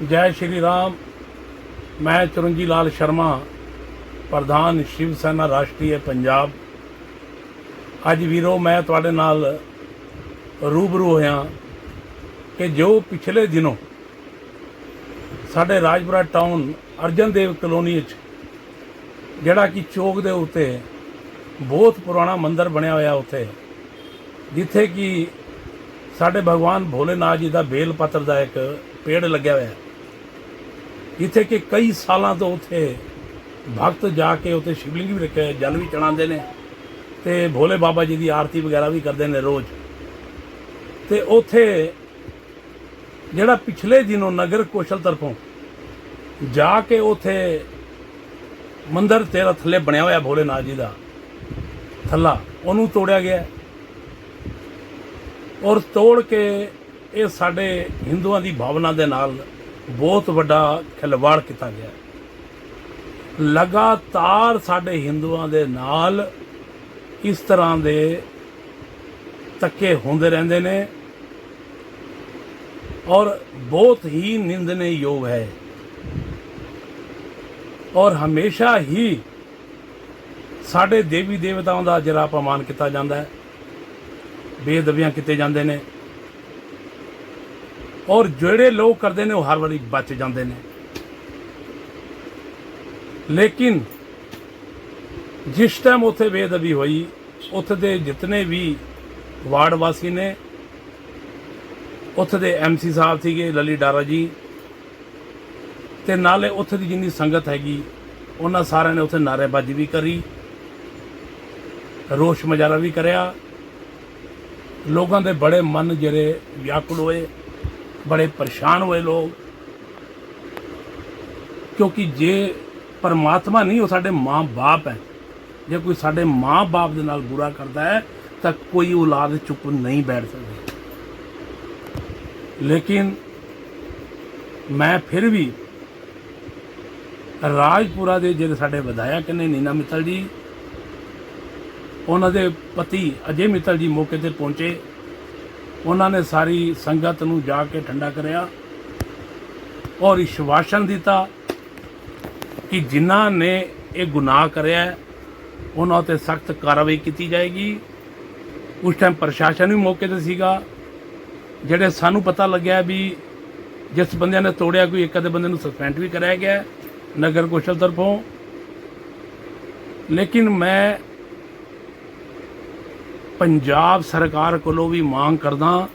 ਜੈ ਸ਼੍ਰੀ ਰਾਮ। ਮੈਂ ਚਰਨਜੀ ਲਾਲ ਸ਼ਰਮਾ, ਪ੍ਰਧਾਨ ਸ਼ਿਵ ਸੈਨਾ ਰਾਸ਼ਟਰੀ ਪੰਜਾਬ। ਅੱਜ ਵੀਰੋ, ਮੈਂ ਤੁਹਾਡੇ ਨਾਲ ਰੂਬਰੂ ਹੋਇਆ ਕਿ ਜੋ ਪਿਛਲੇ ਦਿਨੋਂ ਸਾਡੇ ਰਾਜਪੁਰਾ ਟਾਊਨ ਅਰਜਨ ਦੇਵ ਕਲੋਨੀ ਵਿੱਚ, ਜਿਹੜਾ ਕਿ ਚੌਕ ਦੇ ਉੱਤੇ ਬਹੁਤ ਪੁਰਾਣਾ ਮੰਦਿਰ ਬਣਿਆ ਹੋਇਆ ਉੱਥੇ, ਜਿੱਥੇ ਕਿ ਸਾਡੇ ਭਗਵਾਨ ਭੋਲੇਨਾਥ ਜੀ ਦਾ ਬੇਲ ਪੱਤਰ ਦਾ ਇੱਕ ਪੇੜ ਲੱਗਿਆ ਹੋਇਆ। ਜਿੱਥੇ ਕਿ ਕਈ ਸਾਲਾਂ ਤੋਂ ਉੱਥੇ ਭਗਤ ਜਾ ਕੇ ਉੱਥੇ ਸ਼ਿਵਲਿੰਗ ਵੀ ਰੱਖਿਆ, ਜਲ ਵੀ ਚੜਾਉਂਦੇ ਨੇ ਤੇ ਭੋਲੇ ਬਾਬਾ ਜੀ ਦੀ ਆਰਤੀ ਵਗੈਰਾ ਵੀ ਕਰਦੇ ਨੇ ਰੋਜ਼। ਤੇ ਉੱਥੇ ਜਿਹੜਾ ਪਿਛਲੇ ਦਿਨੋਂ ਨਗਰ ਕੌਸ਼ਲ ਤਰਫੋਂ ਜਾ ਕੇ ਉੱਥੇ ਮੰਦਰ ਤੇਰਾ ਥੱਲੇ ਬਣਿਆ ਹੋਇਆ ਭੋਲੇਨਾਥ ਜੀ ਦਾ ਥੱਲਾ, ਉਹਨੂੰ ਤੋੜਿਆ ਗਿਆ। ਔਰ ਤੋੜ ਕੇ ਇਹ ਸਾਡੇ ਹਿੰਦੂਆਂ ਦੀ ਭਾਵਨਾ ਦੇ ਨਾਲ ਬਹੁਤ ਵੱਡਾ ਖਿਲਵਾੜ ਕੀਤਾ ਗਿਆ। ਲਗਾਤਾਰ ਸਾਡੇ ਹਿੰਦੂਆਂ ਦੇ ਨਾਲ ਇਸ ਤਰ੍ਹਾਂ ਦੇ ਤੱਕੇ ਹੁੰਦੇ ਰਹਿੰਦੇ ਨੇ ਔਰ ਬਹੁਤ ਹੀ ਨਿੰਦਣਯੋਗ ਹੈ। ਔਰ ਹਮੇਸ਼ਾ ਹੀ ਸਾਡੇ ਦੇਵੀ ਦੇਵਤਾਵਾਂ ਦਾ ਜਿਹੜਾ ਅਪਮਾਨ ਕੀਤਾ ਜਾਂਦਾ ਹੈ ਬੇਦਬੀਆਂ ਕੀਤੇ ਜਾਂਦੇ ਨੇ। ਔਰ ਜਿਹੜੇ ਲੋਕ ਕਰਦੇ ਨੇ ਉਹ ਹਰ ਵਾਰੀ ਬਚ ਜਾਂਦੇ ਨੇ। ਲੇਕਿਨ ਜਿਸ ਟਾਈਮ ਉੱਥੇ ਬੇਦਬੀ ਹੋਈ, ਉੱਥੇ ਦੇ ਜਿਤਨੇ ਵੀ ਵਾਰਡ ਵਾਸੀ ਨੇ, ਉੱਥੇ ਦੇ ਐਮਸੀ ਸਾਹਿਬ ਸੀਗੇ, ਲਲੀ ਡਾਰਾ ਜੀ, ਤੇ ਨਾਲੇ ਉੱਥੇ ਦੀ ਜਿੰਨੀ ਸੰਗਤ ਹੈਗੀ, ਉਹਨਾਂ ਸਾਰਿਆਂ ਨੇ ਉੱਥੇ ਨਾਅਰੇਬਾਜ਼ੀ ਵੀ ਕਰੀ, ਰੋਸ਼ ਮੁਜ਼ਾਹਰਾ ਵੀ ਕਰਿਆ। ਲੋਕਾਂ ਦੇ ਬੜੇ ਮਨ ਜਿਹੜੇ ਵਿਆਕੁਲ ਹੋਏ। ਬੜੇ ਪਰੇਸ਼ਾਨ ਹੋਏ ਲੋਕ। ਕਿਉਂਕਿ ਜੇ ਪਰਮਾਤਮਾ ਨਹੀਂ, ਉਹ ਸਾਡੇ ਮਾਂ-ਬਾਪ ਹੈ। ਜੇ ਕੋਈ ਸਾਡੇ ਮਾਂ-ਬਾਪ ਦੇ ਨਾਲ ਬੁਰਾ ਕਰਦਾ ਹੈ, ਤਾਂ ਕੋਈ ਔਲਾਦ ਚੁੱਪ ਨਹੀਂ ਬੈਠ ਸਕਦੀ। ਲੇਕਿਨ ਮੈਂ ਫਿਰ ਵੀ ਰਾਜਪੁਰਾ ਦੇ ਜਿਹੜੇ ਸਾਡੇ ਵਿਧਾਇਕ ਨੇ, ਨੀਨਾ ਮਿੱਤਲ ਜੀ, ਉਹਨਾਂ ਦੇ ਪਤੀ ਅਜੇ ਮਿੱਤਲ ਜੀ ਮੌਕੇ ਤੇ ਪਹੁੰਚੇ। ਉਹਨਾਂ ਨੇ ਸਾਰੀ ਸੰਗਤ ਨੂੰ ਜਾ ਕੇ ਠੰਡਾ ਕਰਿਆ ਔਰ ਵਿਸ਼ਵਾਸਨ ਦਿੱਤਾ ਕਿ ਜਿਨ੍ਹਾਂ ਨੇ ਇਹ ਗੁਨਾਹ ਕਰਿਆ ਉਹਨਾਂ ਤੇ ਸਖਤ ਕਾਰਵਾਈ ਕੀਤੀ ਜਾਏਗੀ। ਉਸ ਟਾਈਮ ਪ੍ਰਸ਼ਾਸਨ ਵੀ ਮੌਕੇ ਤੇ ਸੀਗਾ, ਜਿਹੜੇ ਸਾਨੂੰ ਪਤਾ ਲੱਗਿਆ ਵੀ ਜਿਸ ਬੰਦਿਆਂ ਨੇ ਤੋੜਿਆ, ਕੋਈ ਇੱਕ ਅੱਧੇ ਬੰਦੇ ਨੂੰ ਸਸਪੈਂਡ ਵੀ ਕਰਾਇਆ ਗਿਆ ਨਗਰ ਕੌਸ਼ਲ ਤਰਫੋਂ। ਲੇਕਿਨ ਮੈਂ ਪੰਜਾਬ ਸਰਕਾਰ ਕੋਲੋਂ ਵੀ ਮੰਗ ਕਰਦਾ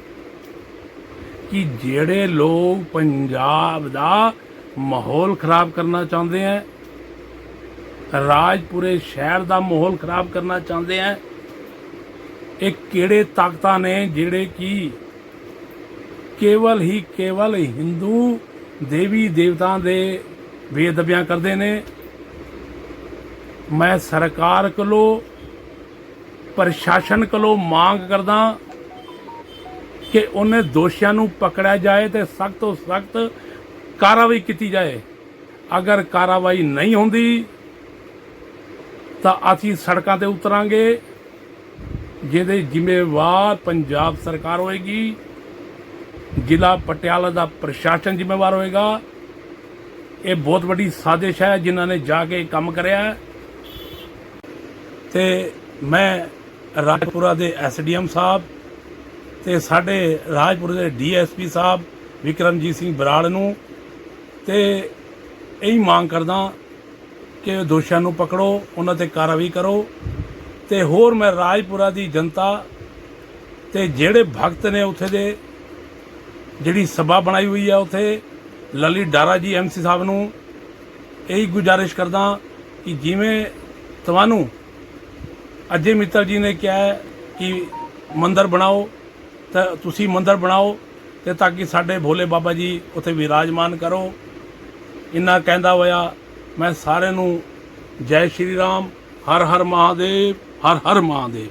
ਕਿ ਜਿਹੜੇ ਲੋਕ ਪੰਜਾਬ ਦਾ ਮਾਹੌਲ ਖਰਾਬ ਕਰਨਾ ਚਾਹੁੰਦੇ ਹੈ ਰਾਜਪੁਰੇ ਸ਼ਹਿਰ ਦਾ ਮਾਹੌਲ ਖਰਾਬ ਕਰਨਾ ਚਾਹੁੰਦੇ ਹੈ ਇਹ ਕਿਹੜੇ ਤਾਕਤਾਂ ਨੇ ਜਿਹੜੇ ਕਿ ਕੇਵਲ ਹੀ ਕੇਵਲ ਹਿੰਦੂ ਦੇਵੀ ਦੇਵਤਾ ਦੇ ਬੇਦਬੀਆਂ ਕਰਦੇ ਨੇ? ਮੈਂ ਸਰਕਾਰ ਕੋਲੋਂ ਪ੍ਰਸ਼ਾਸਨ ਕੋਲੋਂ ਮੰਗ ਕਰਦਾ ਕਿ ਉਹਨੇ ਦੋਸ਼ੀਆਂ ਨੂੰ ਪਕੜਿਆ ਜਾਏ ਤੇ ਸਖਤ ਤੋਂ ਸਖਤ ਕਾਰਵਾਈ ਕੀਤੀ ਜਾਏ। ਅਗਰ ਕਾਰਵਾਈ ਨਹੀਂ ਹੁੰਦੀ, ਤਾਂ ਅਸੀਂ ਸੜਕਾਂ ਤੇ ਉਤਰਾਂਗੇ, ਜਿਹਦੇ ਜ਼ਿੰਮੇਵਾਰ ਪੰਜਾਬ ਸਰਕਾਰ ਹੋਏਗੀ। ਜ਼ਿਲ੍ਹਾ ਪਟਿਆਲਾ ਦਾ ਪ੍ਰਸ਼ਾਸਨ ਜ਼ਿੰਮੇਵਾਰ ਹੋਏਗਾ। ਇਹ ਬਹੁਤ ਵੱਡੀ ਸਾਜ਼ਿਸ਼ ਹੈ, ਜਿਨ੍ਹਾਂ ਨੇ ਜਾ ਕੇ ਕੰਮ ਕਰਿਆ। ਹੈ ਤੇ ਮੈਂ ਰਾਜਪੁਰਾ ਦੇ ਐਸਡੀਐਮ ਸਾਹਿਬ ਤੇ ਸਾਡੇ ਰਾਜਪੁਰ ਦੇ ਡੀਐਸਪੀ ਸਾਹਿਬ ਵਿਕਰਮਜੀਤ ਸਿੰਘ ਬਰਾੜ ਨੂੰ ਤੇ ਇਹੀ ਮੰਗ ਕਰਦਾ ਕਿ ਦੋਸ਼ੀਆਂ ਨੂੰ ਪਕੜੋ, ਉਹਨਾਂ ਤੇ ਕਾਰਵਾਈ ਕਰੋ ਤੇ ਹੋਰ ਮੈਂ ਰਾਜਪੁਰਾ ਦੀ ਜਨਤਾ ਤੇ ਜਿਹੜੇ ਭਗਤ ਨੇ ਉੱਥੇ ਦੇ ਜਿਹੜੀ ਸਭਾ ਬਣਾਈ ਹੋਈ ਹੈ ਉੱਥੇ, ਲਲੀ ਡਾਰਾ ਜੀ ਐਮਸੀ ਸਾਹਿਬ ਨੂੰ ਇਹੀ ਗੁਜ਼ਾਰਿਸ਼ ਕਰਦਾ ਕਿ ਜਿਵੇਂ ਤੁਹਾਨੂੰ ਅਜੇ ਮਿੱਤਲ ਜੀ ਨੇ ਕਿਹਾ ਕਿ ਮੰਦਰ ਬਣਾਓ, ਤਾਂ ਤੁਸੀਂ ਮੰਦਰ ਬਣਾਓ ਤੇ ਤਾਂ ਕਿ ਸਾਡੇ ਭੋਲੇ ਬਾਬਾ ਜੀ ਉੱਥੇ ਵਿਰਾਜਮਾਨ ਕਰੋ। ਇੰਨਾ ਕਹਿੰਦਾ ਹੋਇਆ, ਮੈਂ ਸਾਰਿਆਂ ਨੂੰ ਜੈ ਸ਼੍ਰੀ ਰਾਮ, ਹਰ ਹਰ ਮਹਾਦੇਵ, ਹਰ ਹਰ ਮਹਾਦੇਵ।